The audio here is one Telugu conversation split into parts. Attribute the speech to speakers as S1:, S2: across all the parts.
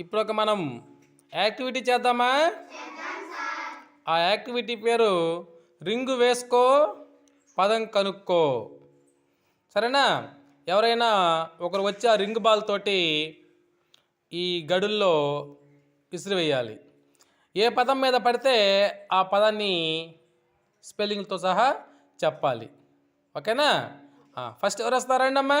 S1: ఇప్పుడు ఒక మనం యాక్టివిటీ చేద్దామా? ఆ యాక్టివిటీ పేరు రింగు వేసుకో పదం కనుక్కో. సరేనా? ఎవరైనా ఒకరు వచ్చి ఆ రింగ్ బాల్ తోటి ఈ గడుల్లో విసిరివేయాలి ఏ పదం మీద పడితే ఆ పదాన్ని స్పెల్లింగ్తో సహా చెప్పాలి. ఓకేనా? ఫస్ట్ ఎవరు వస్తారండి అమ్మా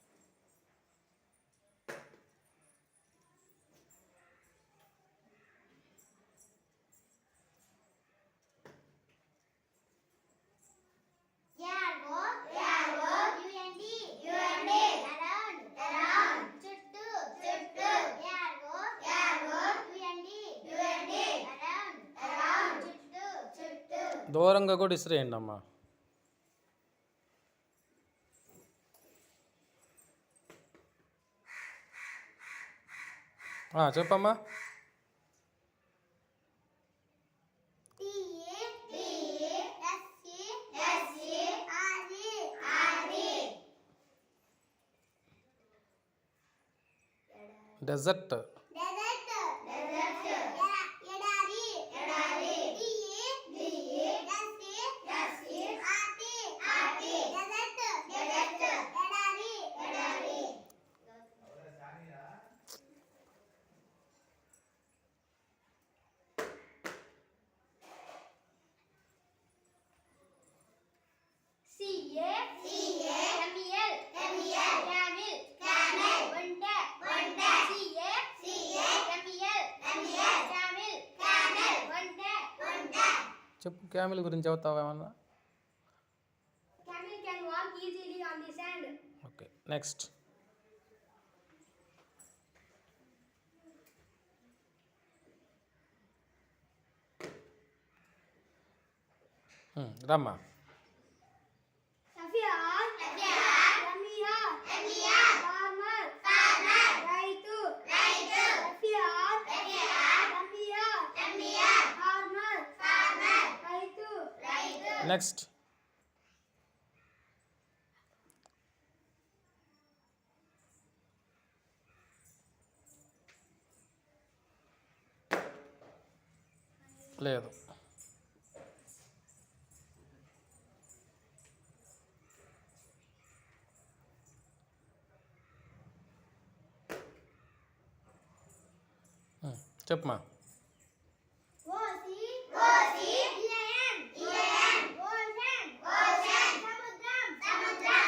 S1: దూరంగా కూడా ఇసిరేయండి అమ్మా. చెప్పమ్మా. డెజర్ట్ చెప్పు క్యామిల్ గురించి చెప్తావా ఏమన్నా? Okay next. రమ్మా. నెక్స్ట్ లేదు. Hmm. చెప్పమా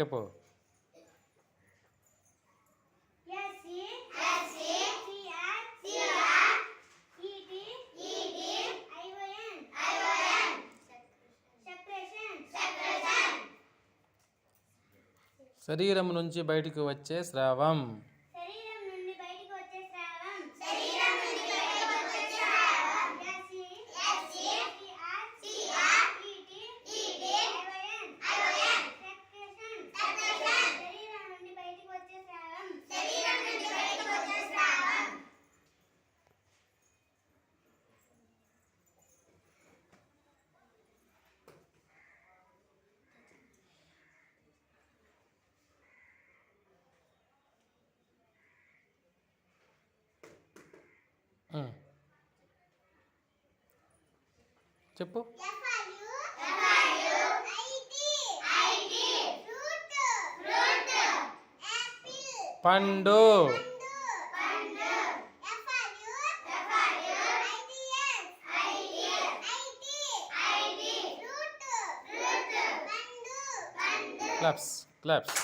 S1: చెప్పు. శరీరం నుంచి బయటకు వచ్చే స్రావం.
S2: చెప్పు. పండు. Claps claps